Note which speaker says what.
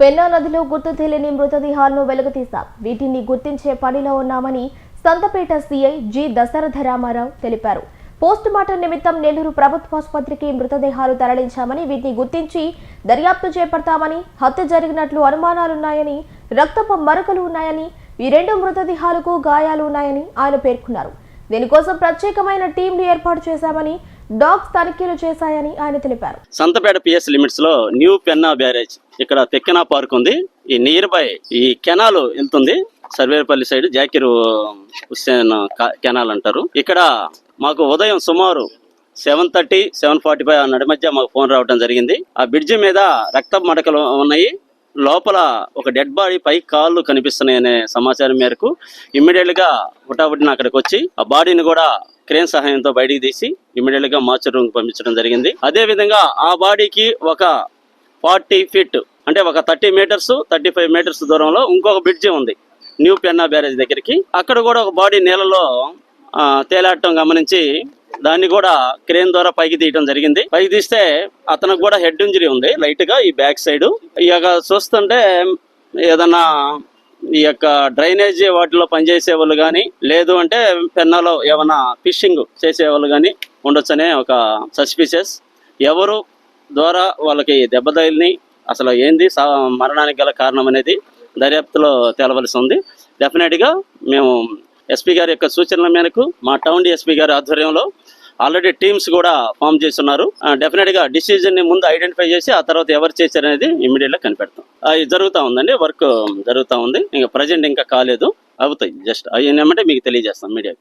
Speaker 1: పెన్నా నదిలో గుర్తు తెలియని మృతదేహాలను వెలుగుతీశాం. వీటిని గుర్తించే పనిలో ఉన్నామని సంతపేట సీఐ జి దశరథ రామారావు తెలిపారు. పోస్ట్ మార్టం నిమిత్తం నెల్లూరు ప్రభుత్వాసుపత్రికి మృతదేహాలు తరలించామని వీటిని గుర్తించి దర్యాప్తు చేపడతామని హత్య జరిగినట్లు అనుమానాలున్నాయని రక్తపు మరకలు ఉన్నాయని ఈ రెండు మృతదేహాలకు గాయాలు ఉన్నాయని ఆయన పేర్కొన్నారు. దీనికోసం ప్రత్యేకమైన టీంలు ఏర్పాటు చేశామని డాగ్స్ తనిఖీలు చేశాయని ఆయన తెలిపారు.
Speaker 2: సంతపేట పిఎస్ లిమిట్స్లో న్యూ పెన్నా బ్యారేజ్ ఇక్కడ తెక్కెనా పార్క్ ఉంది. ఈ నియర్ బై ఈ కెనాల్ వెళ్తుంది. సర్వేపల్లి సైడ్ జాకిర్ హుస్సేన్ కెనాల్ అంటారు. ఇక్కడ మాకు ఉదయం సుమారు seven thirty seven forty five నడి మధ్య మాకు ఫోన్ రావడం జరిగింది. ఆ బ్రిడ్జి మీద రక్త మడకలు ఉన్నాయి. లోపల ఒక డెడ్ బాడీ పై కాళ్ళు కనిపిస్తున్నాయి అనే సమాచారం మేరకు ఇమ్మీడియట్గా గా అక్కడికి వచ్చి ఆ బాడీని కూడా క్రేన్ సహాయంతో బయటికి తీసి ఇమీడియట్గా మార్చర్ రూమ్ పంపించడం జరిగింది. అదే విధంగా ఆ బాడీకి ఒక ఫార్టీ ఫీట్ అంటే ఒక thirty metres thirty five metres దూరంలో ఇంకొక బ్రిడ్జి ఉంది. న్యూ పెన్నా బ్యారేజ్ దగ్గరికి. అక్కడ కూడా ఒక బాడీ నీళ్ళలో తేలాడటం గమనించి దాన్ని కూడా క్రేన్ ద్వారా పైకి తీయడం జరిగింది. పైకి తీస్తే అతనికి కూడా హెడ్ ఇంజరీ ఉంది. లైట్గా ఈ బ్యాక్ సైడ్. ఈ చూస్తుంటే ఏదన్నా ఈ యొక్క డ్రైనేజ్ వాటిలో పనిచేసే వాళ్ళు కానీ లేదు అంటే పెన్నాలో ఏమైనా ఫిషింగ్ చేసే వాళ్ళు కానీ ఉండొచ్చనే ఒక సస్పిషియస్ ఎవరు ద్వారా వాళ్ళకి దెబ్బ తగిలిని అసలు ఏంది సా- మరణానికి గల కారణం అనేది దర్యాప్తులో తేలవలసి ఉంది. డెఫినెట్గా మేము ఎస్పీ గారి యొక్క సూచనల మేరకు మా టౌన్ ఎస్పీ గారి ఆధ్వర్యంలో ఆల్రెడీ టీమ్స్ కూడా ఫామ్ చేస్తున్నారు. Uh, డెఫినెట్గా డిసిజన్ని ముందు ఐడెంటిఫై చేసి ఆ తర్వాత ఎవరు చేశారనేది ఇమీడియట్గా కనిపెడతాం. జరుగుతూ ఉందండి వర్క్ జరుగుతూ ఉంది. ఇంకా ప్రజెంట్ ఇంకా కాలేదు అవుతాయి జస్ట్. అవి ఏమంటే మీకు తెలియజేస్తాం మీడియాకి.